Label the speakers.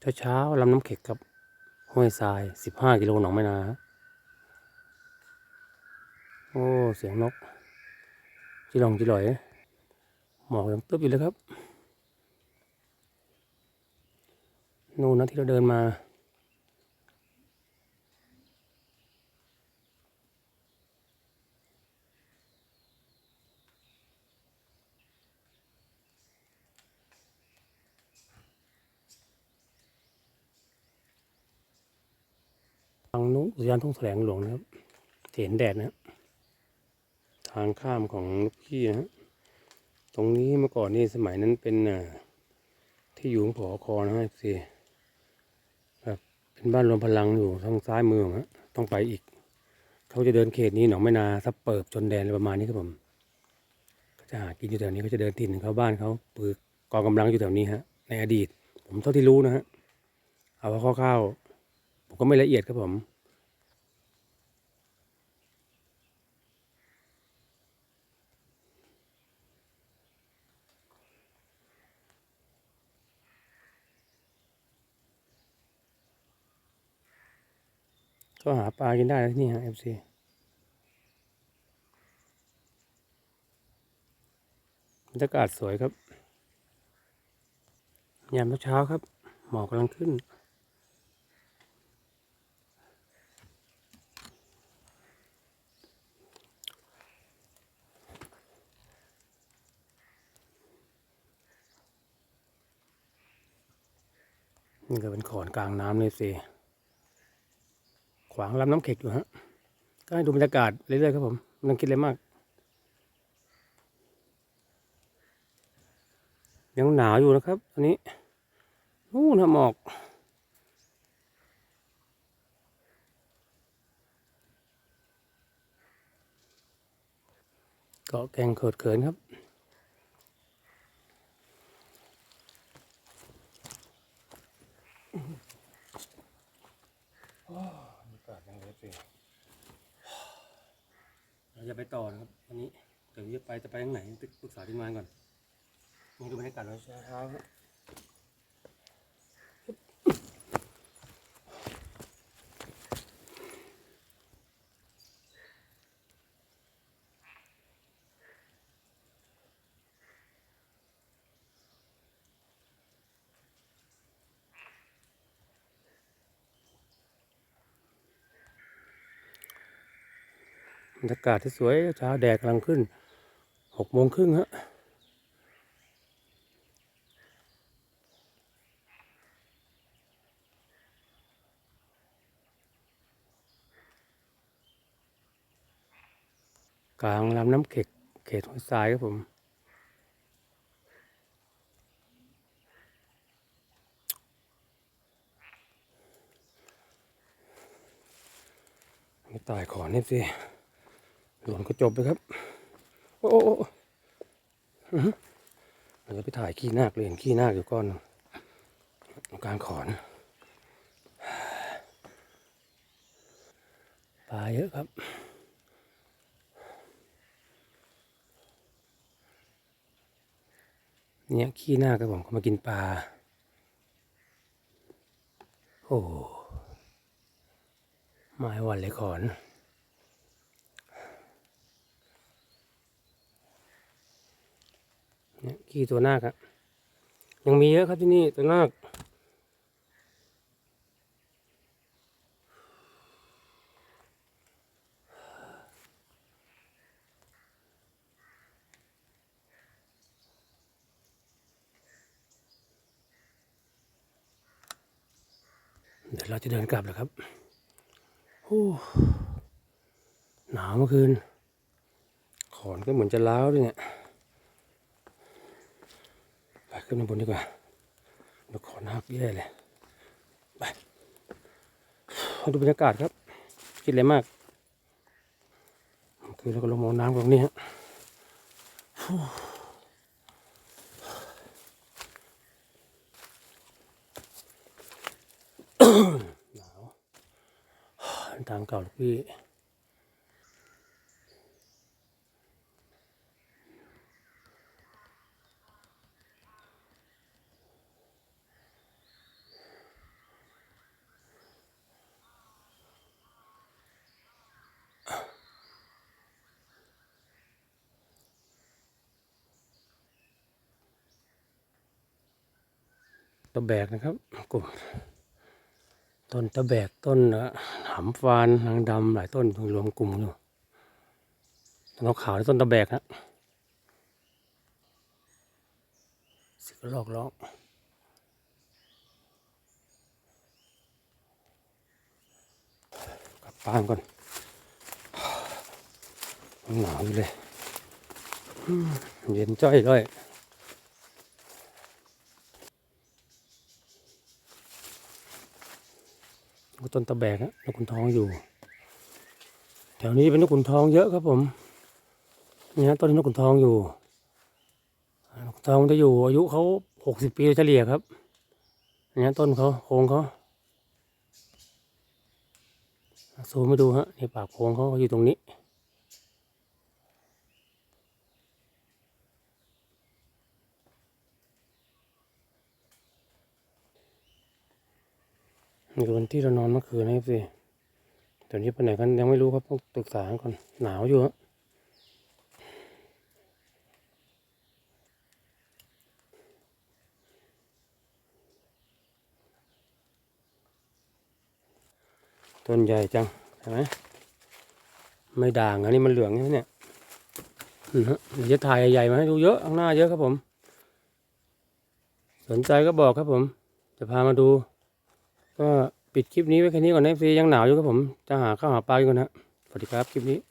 Speaker 1: เช้าเช้าๆลำน้ำเข็กครับ ห้วยทรายสิบห้ากิโลหนองไม่นา โอ้ เสียงนกจิหลองจิหลอย หมอกยังตึ๊บอยู่เลยครับ นู่นนะที่เราเดินมา นู้นอุทยานทุ่งแสลงหลวงนะครับเห็นแดดนะทางข้ามของลูกพี่นะตรงนี้เมื่อก่อนนี่สมัยนั้นเป็นที่อยู่ของผอคอนะฮะสิแบบเป็นบ้านรวมพลังอยู่ทางซ้ายมือฮะต้องไปอีก เขาจะเดินเขตนี้หนองไม่นาซับเปิบจนแดนอะไรประมาณนี้ครับผมจะหากินอยู่แถวนี้เขาจะเดินถิ่นของเขาบ้านเขาปืนกองกำลังอยู่แถวนี้ฮะ ในอดีต ผมเท่าที่รู้นะฮะเอาว่าคร่าวๆผมก็ไม่ละเอียดครับผม ก็หาปลากินได้นะที่นี่ฮะ FC บรรยากาศสวยครับ ยามเช้าครับ หมอกกำลังขึ้น นี่ก็เป็นขอนกลางน้ำเลยสิ วางลำน้ำเข็กอยู่ฮะ ก็ให้ดูบรรยากาศเรื่อยๆครับผมไม่ต้องคิดอะไรมาก ยังหนาวอยู่นะครับตอนนี้นู่นนะหมอกเก็แกงเขิดเขินครับ บรรยากาศยังไงสิเรา จะไปต่อนะครับวันนี้เดี๋ยวจะไปจะไปทางไหนปรึกษาทีมงานก่อนนี่ดูบรรยากาศเราเช้าครับ บรรยากาศที่สวยเช้าแดดกำลังขึ้นหกโมงครึ่งฮะกลางลำน้ำเข็กเขตห้วยทรายครับผมไม่ตายขอนี่สิ หล่นก็จบไปครับ โอ้โหอเราจะไปถ่ายขี้นาคเลยเห็นขี้นาคอยู่ก้อนกลางขอนปลาเยอะครับเนี่ยขี้หน้าครับผมเขามากินปลา โอ้ไม้หวันเลยขอน เนี่ยขี้ตัวนาคอะยังมีเยอะครับที่นี่ตัวนาคเดี๋ยวเราจะเดินกลับแล้วครับ โอ้หนาวเมื่อคืน ขอนก็เหมือนจะล้าวด้วยเนี่ย ขึ้นมาบนดีกว่าเดี๋ยวขอนักแย่เลยไปมาดูบรรยากาศครับ คิดอะไรมาก คือเราก็ลงมองน้ำตรงนี้ฮะหนาวทางเก่าลูกพี่ ตะแบกนะครับกลุ่มต้นตะแบกต้นหำฟานนางดำหลายต้นรวมกลุ่มอยู่ต้นขาวต้นตะแบกนะสิกลอกร้อกลับบ้านก่อนหนาวอยู่เลยเย็นจ้อยเลย ต้นตะแบกนะนกขุนทองอยู่ แถวนี้เป็นนกขุนทองเยอะครับผมนี่ฮะต้นนกขุนทองอยู่นกขุนทองมันจะอยู่ อายุเขาหกสิบปีเฉลี่ยครับนี่ฮะต้นเขาโค้งเขาซูมมาดูฮะในปากโค้งเขาอยู่ตรงนี้ นี่คือวันที่เรานอนเมื่อคืนนะครับสิตอนนี้ไปไหนกันยังไม่รู้ครับต้องปรึกษาก่อนหนาวอยู่ฮะต้นใหญ่จังใช่ไหมไม่ด่างอันนี้มันเหลืองใช่ไหมเนี่ยเดี๋ยวจะถ่ายใหญ่มาให้ดูเยอะข้างหน้าเยอะครับผม สนใจก็บอกครับผม จะพามาดู ก็ปิดคลิปนี้ไว้แค่นี้ก่อนนะฟียังหนาวอยู่ครับผม จะหาข้าวหาปลาอยู่ก่อนนะสวัสดีครับคลิปนี้